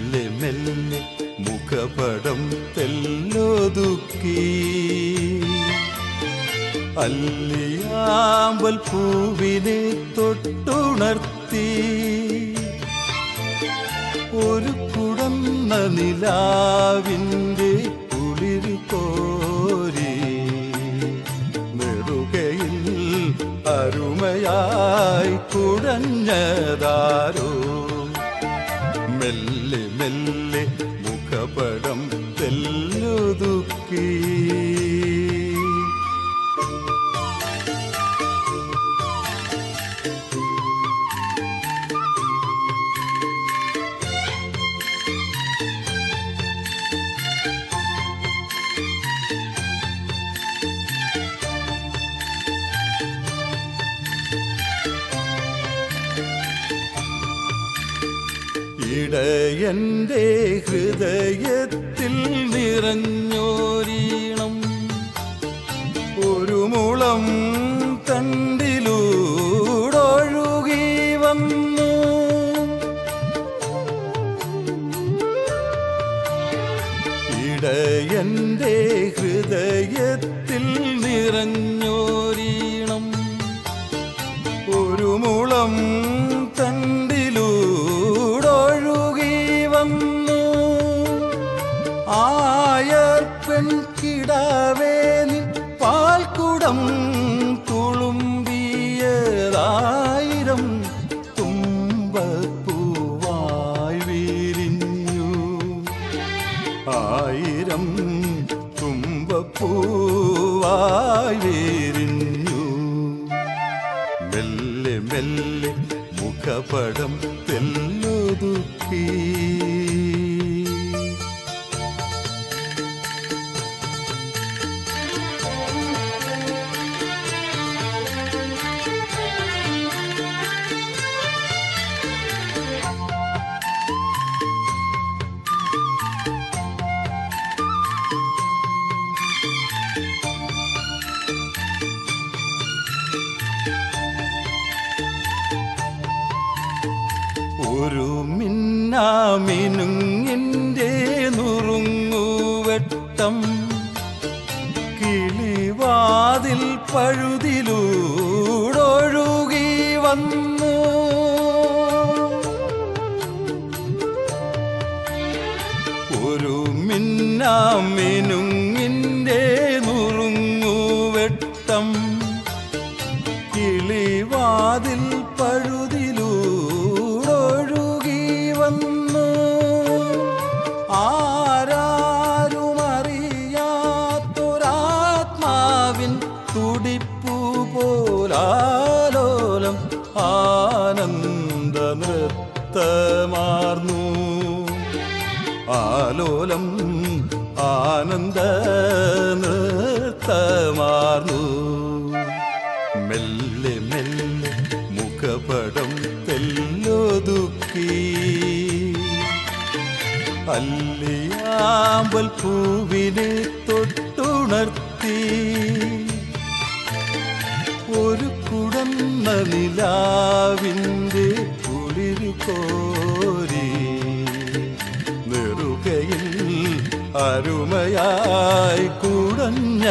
മെല്ലെ മെല്ലെ മുഖപടം തെല്ലോതുക്കി. അല്ലിയാമ്പൽ പൂവിനെ തൊട്ടുണർത്തി. ഒരു കുടന്ന നിലാവിന്റെ മെല്ലെ മുഖപടം തെല്ലൊതുക്കി. ഇടയന്റെ ഹൃദയത്തിൽ നിറഞ്ഞോരീണം. ഒരു മുളം തണ്ടിലൂടൊഴുകി വന്നു. ഇടയന്റെ ഹൃദയത്തിൽ നിറഞ്ഞോരീണം പെൺകിടാവേനിൽ പാൽക്കുടം തുളുമ്പിയതായിരം തുമ്പപ്പൂവായി വിരിഞ്ഞു. ആയിരം തുമ്പപ്പൂവായി വിരിഞ്ഞു. മെല്ലെ മെല്ലെ മുഖപടം തെല്ലൊതുക്കി. ഒരു മിന്നാമിനുങ്ങിന്റെ നുറുങ്ങുവെട്ടം കിളിവാതിൽ പഴുതിലൂടൊഴുകി വന്നു. ഒരു മിന്നാമിനുങ്ങിന്റെ നൃത്തമാർന്നു. ആലോലം ആനന്ദ നൃത്തമാർന്നു. മെല്ലെ മെല്ലെ മുഖപടം തെല്ലൊതുക്കി. അല്ലിയാമ്പൽ പൂവിനെ തൊട്ടുണർത്തി. ഒരു കുടന്ന നിലാവിന്റെ കുളിരു കോരി നെറുകയിൽ അരുമയായി കുടഞ്ഞതാരോ?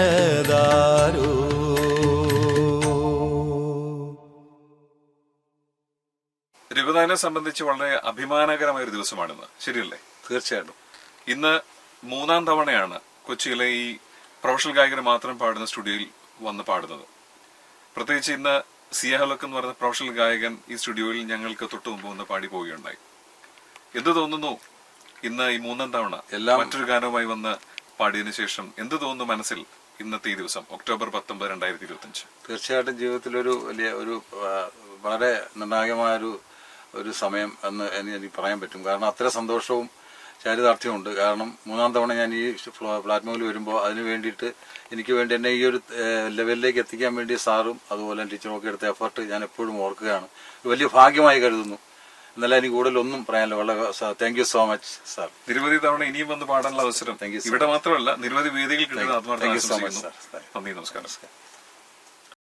രഘുനാഥനെ സംബന്ധിച്ച് വളരെ അഭിമാനകരമായ ഒരു ദിവസമാണിന്ന്. ശരിയല്ലേ? തീർച്ചയായിട്ടും. ഇന്ന് മൂന്നാം തവണയാണ് കൊച്ചിയിലെ ഈ പ്രൊഫഷണൽ ഗായകർ മാത്രം പാടുന്ന സ്റ്റുഡിയോയിൽ വന്ന് പാടുന്നത്. പ്രത്യേകിച്ച് ഇന്ന് സിയാഹലക്ക് എന്ന് പറയുന്ന പ്രൊഫഷണൽ ഗായകൻ ഈ സ്റ്റുഡിയോയിൽ ഞങ്ങൾക്ക് തൊട്ട് മുമ്പ് വന്ന് പാടി പോവുകയുണ്ടായി. എന്ത് തോന്നുന്നു? ഇന്ന് ഈ മൂന്നാം തവണ എല്ലാ മറ്റൊരു ഗാനവുമായി വന്ന് പാടിയതിനു ശേഷം എന്ത് തോന്നുന്നു മനസ്സിൽ ഇന്നത്തെ ഈ ദിവസം ഒക്ടോബർ പത്തൊമ്പത് രണ്ടായിരത്തി ഇരുപത്തി അഞ്ച് തീർച്ചയായിട്ടും ജീവിതത്തിലൊരു വലിയ ഒരു വളരെ നിർണായകമായ ഒരു ഒരു സമയം എന്ന് എനിക്ക് പറയാൻ പറ്റും. കാരണം അത്ര സന്തോഷവും ചാരിതാർത്ഥ്യമുണ്ട്. കാരണം മൂന്നാം തവണ ഞാൻ ഈ പ്ലാറ്റ്ഫോമിൽ വരുമ്പോൾ അതിന് വേണ്ടിയിട്ട് എനിക്ക് വേണ്ടി എന്നെ ഈ ഒരു ലെവലിലേക്ക് എത്തിക്കാൻ വേണ്ടി സാറും അതുപോലെ ടീച്ചറും ഒക്കെ എടുത്ത എഫർട്ട് ഞാൻ എപ്പോഴും ഓർക്കുകയാണ്. വലിയ ഭാഗ്യമായി കരുതുന്നു. എന്നാലും എനിക്ക് കൂടുതലൊന്നും പറയാനില്ല. വളരെ thank you so much sir നിരവധി തവണ ഇനിയും വന്ന് പാടാനുള്ള അവസരം ഇവിടെ മാത്രമല്ല നിരവധി വേദികൾ കിട്ടുന്ന ആത്മാർത്ഥ നന്ദി നമസ്കാരം.